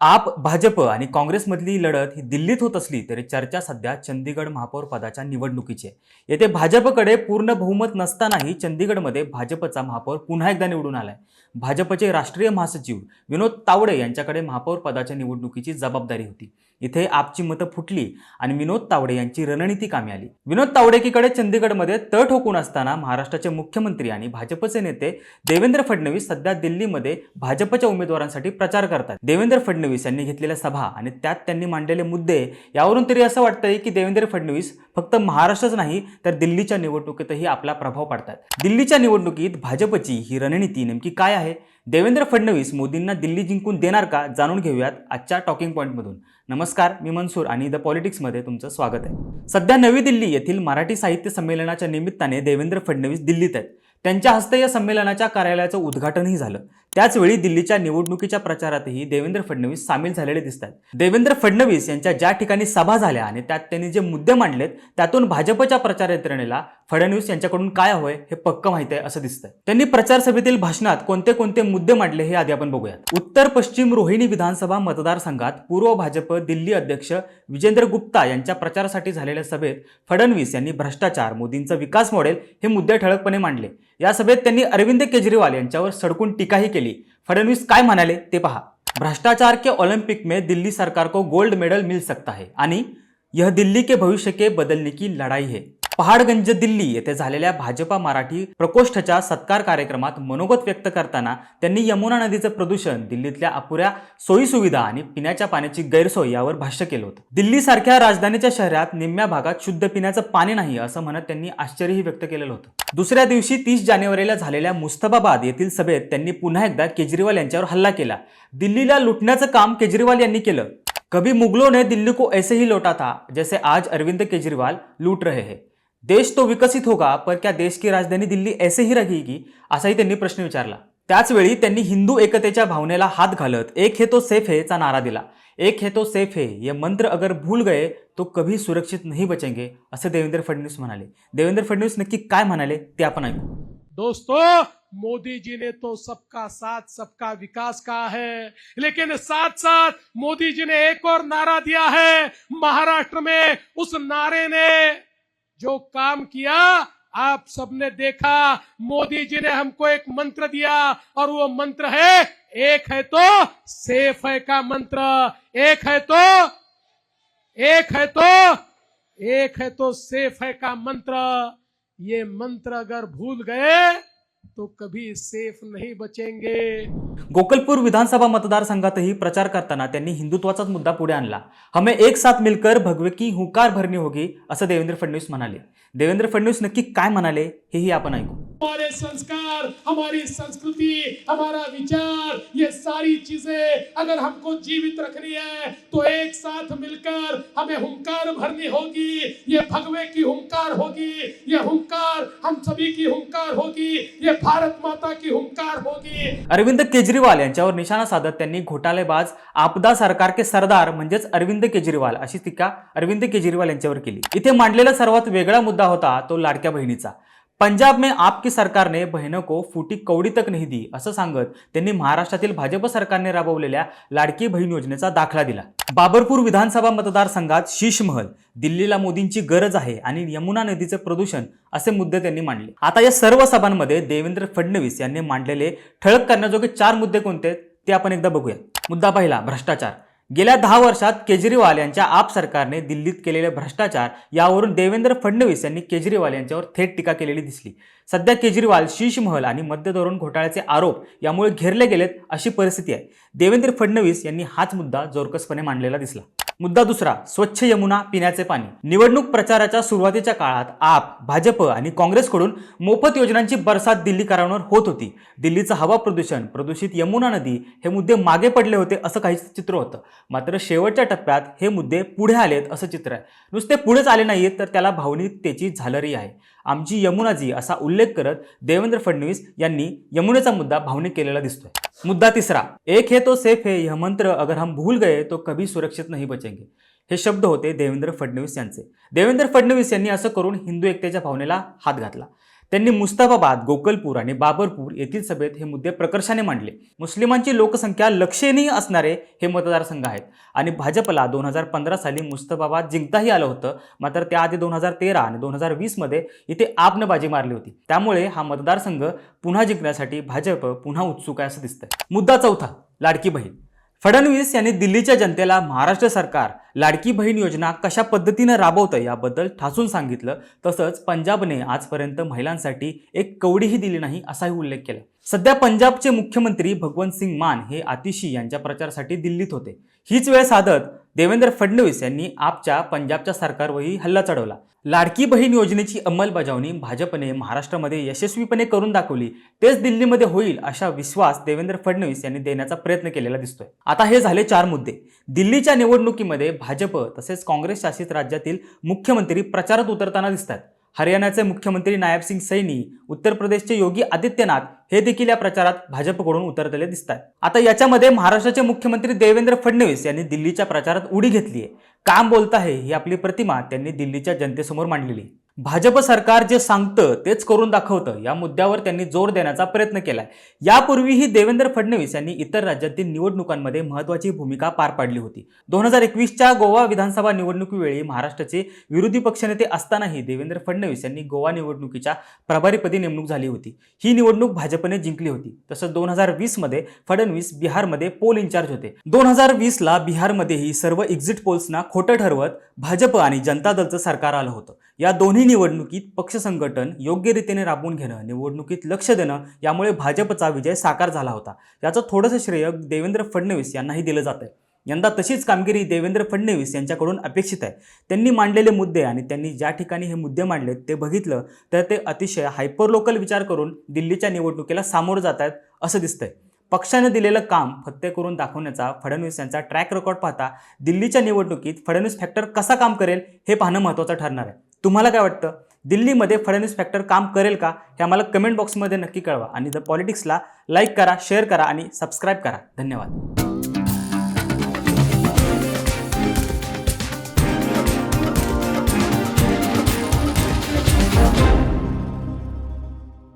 आप भाजप आणि काँग्रेसमधली लढत ही दिल्लीत होत असली तरी चर्चा सध्या चंदीगड महापौर पदाच्या निवडणुकीची आहे. येथे भाजपकडे पूर्ण बहुमत नसतानाही चंदीगडमध्ये भाजपचा महापौर पुन्हा एकदा निवडून आलाय. भाजपचे राष्ट्रीय महासचिव विनोद तावडे यांच्याकडे महापौर पदाच्या निवडणुकीची जबाबदारी होती. इथे आपची मतं फुटली आणि विनोद तावडे यांची रणनीती कामी आली. विनोद तावडेकीकडे चंदीगडमध्ये तळ ठोकून असताना महाराष्ट्राचे मुख्यमंत्री आणि भाजपचे नेते देवेंद्र फडणवीस सध्या दिल्लीमध्ये भाजपच्या उमेदवारांसाठी प्रचार करतात. देवेंद्र फडणवीस यांनी घेतलेल्या सभा आणि त्यात त्यांनी मांडलेले मुद्दे यावरून तरी असं वाटतंय की देवेंद्र फडणवीस फक्त महाराष्ट्रच नाही तर दिल्लीच्या निवडणुकीतही आपला प्रभाव पाडतात. दिल्लीच्या निवडणुकीत भाजपची ही रणनीती नेमकी काय आहे? देवेंद्र फडणवीस मोदींना दिल्ली जिंकून देणार का? जाणून घेऊयात आजच्या टॉकिंग पॉईंटमधून नमस्कार मी मनसूर आणि द पॉलिटिक्समध्ये तुमचं स्वागत आहे. सध्या नवी दिल्ली येथील मराठी साहित्य संमेलनाच्या निमित्ताने देवेंद्र फडणवीस दिल्लीत आहेत. त्यांच्या हस्ते या संमेलनाच्या कार्यालयाचं उद्घाटनही झालं. त्याचवेळी दिल्लीच्या निवडणुकीच्या प्रचारातही देवेंद्र फडणवीस सामील झालेले दिसतात. देवेंद्र फडणवीस यांच्या ज्या ठिकाणी सभा झाल्या आणि त्यात त्यांनी जे मुद्दे मांडलेत त्यातून भाजपच्या प्रचार यंत्रणेला फडणवीस यांच्याकडून काय हवंय हे पक्क माहिती आहे असं दिसतंय. त्यांनी प्रचार सभेतील भाषणात कोणते कोणते मुद्दे मांडले हे आधी आपण बघूयात. उत्तर पश्चिम रोहिणी विधानसभा मतदारसंघात पूर्व भाजप दिल्ली अध्यक्ष विजेंद्र गुप्ता यांच्या प्रचारासाठी झालेल्या सभेत फडणवीस यांनी भ्रष्टाचार मोदींचं विकास मॉडेल हे मुद्दे ठळकपणे मांडले. या सभेत त्यांनी अरविंद केजरीवाल यांच्यावर सडकून टीकाही केली. फडणवीस काय म्हणाले ते पहा. भ्रष्टाचार के ओलंपिक में दिल्ली सरकार को गोल्ड मेडल मिल सकता है. आणि यह दिल्ली के भविष्य के बदलने की लढाई है. पहाडगंज दिल्ली येथे झालेल्या भाजपा मराठी प्रकोष्ठच्या सत्कार कार्यक्रमात मनोगत व्यक्त करताना त्यांनी यमुना नदीचं प्रदूषण दिल्लीतल्या अपुऱ्या सोयीसुविधा आणि पिण्याच्या पाण्याची गैरसोय यावर भाष्य केलं होतं. दिल्लीसारख्या राजधानीच्या शहरात निम्म्या भागात शुद्ध पिण्याचं पाणी नाही असं म्हणत त्यांनी आश्चर्यही व्यक्त केलेलं होतं. दुसऱ्या दिवशी तीस जानेवारीला झालेल्या मुस्तफाबाद येथील सभेत त्यांनी पुन्हा एकदा केजरीवाल यांच्यावर हल्ला केला. दिल्लीला लुटण्याचं काम केजरीवाल यांनी केलं. कभी मुगलों ने दिल्ली को ऐसे ही लौटा था जैसे आज अरविंद केजरीवाल लूट रहे हैं. देश तो विकसित होगा पर क्या देश की राजधानी दिल्ली ऐसे ही रहेगी? असाही त्यांनी प्रश्न विचारला. त्याचवेळी त्यांनी हिंदू एकतेच्या भावनेला हात घालत एक हे तो सेफ है चा नारा दिला. एक हे तो सेफ है ये मंत्र अगर भूल गए तो कभी सुरक्षित नहीं बचेंगे असं देवेंद्र फडणवीस म्हणाले. देवेंद्र फडणवीस नक्की काय म्हणाले ते आपण ऐकू. दोस्तों मोदी जी ने तो सबका साथ सबका विकास कहा है लेकिन साथ साथ मोदी जी ने एक और नारा दिया है महाराष्ट्र में उस नारे ने जो काम किया, आप सबने देखा, मोदी जी ने हमको एक मंत्र दिया और वो मंत्र है, एक है तो सेफ़ है का मंत्र, एक है तो एक है तो एक है तो सेफ़ है का मंत्र। ये मंत्र अगर भूल गए तो कभी सेफ नहीं बचेंगे। गोकुलपूर विधानसभा मतदारसंघातही प्रचार करताना त्यांनी हिंदुत्वाचाच मुद्दा पुढे आणला. हमें एक साथ मिलकर भगवे की हुंकार भरणी होगी असं देवेंद्र फडणवीस म्हणाले. देवेंद्र फडणवीस नक्की काय म्हणाले हेही आपण ऐकू. हमारे संस्कार हमारी संस्कृति हमारा विचार ये सारी चीजें अगर हमको जीवित रखनी है तो एक साथ मिलकर हमें हुंकार भरनी होगी। ये भगवे की हुंकार होगी ये हुंकार हम सभी की हुंकार होगी ये भारत माता की हुंकार होगी। अरविंद केजरीवाल यांच्यावर निशाणा साधत त्यांनी घोटाळेबाज आपदा सरकार के सरदार म्हणजेच अरविंद केजरीवाल अशी टीका अरविंद केजरीवाल यांच्यावर केली. इथे मांडलेला सर्वात वेगळा मुद्दा होता तो लाडक्या बहिणीचा. पंजाब में आपकी सरकार ने बहनों को फुटी कवडी तक नाही दी असं सांगत त्यांनी महाराष्ट्रातील भाजप सरकारने राबवलेल्या लाडकी बहीण योजनेचा दाखला दिला. बाबरपूर विधानसभा मतदारसंघात शीशमहल दिल्लीला मोदींची गरज आहे आणि यमुना नदीचे प्रदूषण असे मुद्दे त्यांनी मांडले. आता या सर्व सभांमध्ये देवेंद्र फडणवीस यांनी मांडलेले ठळक करण्याजोगे चार मुद्दे कोणते आहेत ते आपण एकदा बघूया. मुद्दा पहिला भ्रष्टाचार. गेल्या दहा वर्षात केजरीवाल यांच्या आप सरकारने दिल्लीत केलेले भ्रष्टाचार यावरून देवेंद्र फडणवीस यांनी केजरीवाल यांच्यावर थेट टीका केलेली दिसली. सध्या केजरीवाल शीशमहल आणि मद्य धोरण घोटाळ्याचे आरोप यामुळे घेरले गेलेत अशी परिस्थिती आहे. देवेंद्र फडणवीस यांनी हाच मुद्दा जोरकसपणे मांडलेला दिसला. मुद्दा दुसरा स्वच्छ यमुना पिण्याचे पाणी. निवडणूक प्रचाराच्या सुरुवातीच्या काळात आप भाजप आणि काँग्रेसकडून मोफत योजनांची बरसात दिल्लीकरांवर होत होती. दिल्लीचं हवा प्रदूषण प्रदूषित यमुना नदी हे मुद्दे मागे पडले होते असं काही चित्र होतं. मात्र शेवटच्या टप्प्यात हे मुद्दे पुढे आलेत असं चित्र आहे. नुसते पुढेच आले नाहीत तर त्याला भावनिकतेची झालरी आहे. आमची यमुनाजी असा उल्लेख करत देवेंद्र फडणवीस यांनी यमुनेचा मुद्दा भावनिक केलेला दिसतोय. मुद्दा तिसरा एक है तो सेफ है यह मंत्र अगर हम भूल गए तो कभी सुरक्षित नहीं बचेंगे. हे शब्द होते देवेंद्र फडणवीस यांचे. देवेंद्र फडणवीस यांनी असं करून हिंदू एकतेच्या भावनेला हात घातला. त्यांनी मुस्ताफाबाद गोकलपूर आणि बाबरपूर येथील सभेत हे मुद्दे प्रकर्षाने मांडले. मुस्लिमांची लोकसंख्या लक्षणीय असणारे हे मतदारसंघ आहेत आणि भाजपला दोन हजार पंधरा साली मुस्ताफाबाद जिंकताही आलं होतं. मात्र त्याआधी दोन हजार तेरा आणि दोन हजार वीसमध्ये इथे आपनं बाजी मारली होती. त्यामुळे हा मतदारसंघ पुन्हा जिंकण्यासाठी भाजप पुन्हा उत्सुक आहे असं दिसतंय. मुद्दा चौथा लाडकी बहीण. फडणवीस यांनी दिल्लीच्या जनतेला महाराष्ट्र सरकार लाडकी बहीण योजना कशा पद्धतीनं राबवतं याबद्दल ठासून सांगितलं. तसंच पंजाबने आजपर्यंत महिलांसाठी एक कवडीही दिली नाही असाही उल्लेख केला. सध्या पंजाबचे मुख्यमंत्री भगवंत सिंग मान हे आतिशी यांच्या प्रचारासाठी दिल्लीत होते. हीच वेळ साधत देवेंद्र फडणवीस यांनी आपच्या पंजाबच्या सरकारवरही हल्ला चढवला. लाडकी बहीण योजनेची अंमलबजावणी भाजपने महाराष्ट्रामध्ये यशस्वीपणे करून दाखवली. तेच दिल्लीमध्ये होईल अशा विश्वास देवेंद्र फडणवीस यांनी देण्याचा प्रयत्न केलेला दिसतोय. आता हे झाले चार मुद्दे. दिल्लीच्या निवडणुकीमध्ये भाजप तसेच काँग्रेस शासित राज्यातील मुख्यमंत्री प्रचारात उतरताना दिसतात. हरियाणाचे मुख्यमंत्री नायब सिंग सैनी उत्तर प्रदेशचे योगी आदित्यनाथ हे देखील या प्रचारात भाजपकडून उतरलेले दिसत आहेत आता याच्यामध्ये महाराष्ट्राचे मुख्यमंत्री देवेंद्र फडणवीस यांनी दिल्लीच्या प्रचारात उडी घेतली आहे काम बोलत आहे ही आपली प्रतिमा त्यांनी दिल्लीच्या जनतेसमोर मांडलेली. भाजप सरकार जे सांगतं तेच करून दाखवतं. या मुद्द्यावर त्यांनी जोर देण्याचा प्रयत्न केलाय. यापूर्वीही देवेंद्र फडणवीस यांनी इतर राज्यातील निवडणुकांमध्ये महत्वाची भूमिका पार पाडली होती. दोन हजार एकवीसच्या गोवा विधानसभा निवडणुकीवेळी महाराष्ट्राचे विरोधी पक्षनेते असतानाही देवेंद्र फडणवीस यांनी गोवा निवडणुकीच्या प्रभारीपदी नेमणूक झाली होती. ही निवडणूक भाजपने जिंकली होती. तसंच दोन हजार वीसमध्ये फडणवीस बिहारमध्ये पोल इन्चार्ज होते. दोन हजार वीसला बिहारमध्येही सर्व एक्झिट पोल्सना खोटं ठरवत भाजप आणि जनता दलचं सरकार आलं होतं. या दोन्ही निवडणुकीत पक्ष संघटन योग्य रीतीने राबवून घेणं निवडणुकीत लक्ष देणं यामुळे भाजपचा विजय साकार झाला होता. याचं थोडंसं श्रेय देवेंद्र फडणवीस यांनाही दिलं जातं यंदा तशीच कामगिरी देवेंद्र फडणवीस यांच्याकडून अपेक्षित आहे. त्यांनी मांडलेले मुद्दे आणि त्यांनी ज्या ठिकाणी हे मुद्दे मांडलेत ते बघितलं तर ते अतिशय हायपर लोकल विचार करून दिल्लीच्या निवडणुकीला सामोरं जात आहेत असं दिसतंय. पक्षाने दिलेलं काम फत्ते करून दाखवण्याचा फडणवीस यांचा ट्रॅक रेकॉर्ड पाहता दिल्लीच्या निवडणुकीत फडणवीस फॅक्टर कसा काम करेल हे पाहणं महत्त्वाचं ठरणार आहे. तुम्हाला काय वाटतं? दिल्लीमध्ये फडणवीस फॅक्टर काम करेल का? हे आम्हाला कमेंट बॉक्समध्ये नक्की कळवा. आणि द पॉलिटिक्सला लाईक करा शेअर करा आणि सबस्क्राईब करा. धन्यवाद.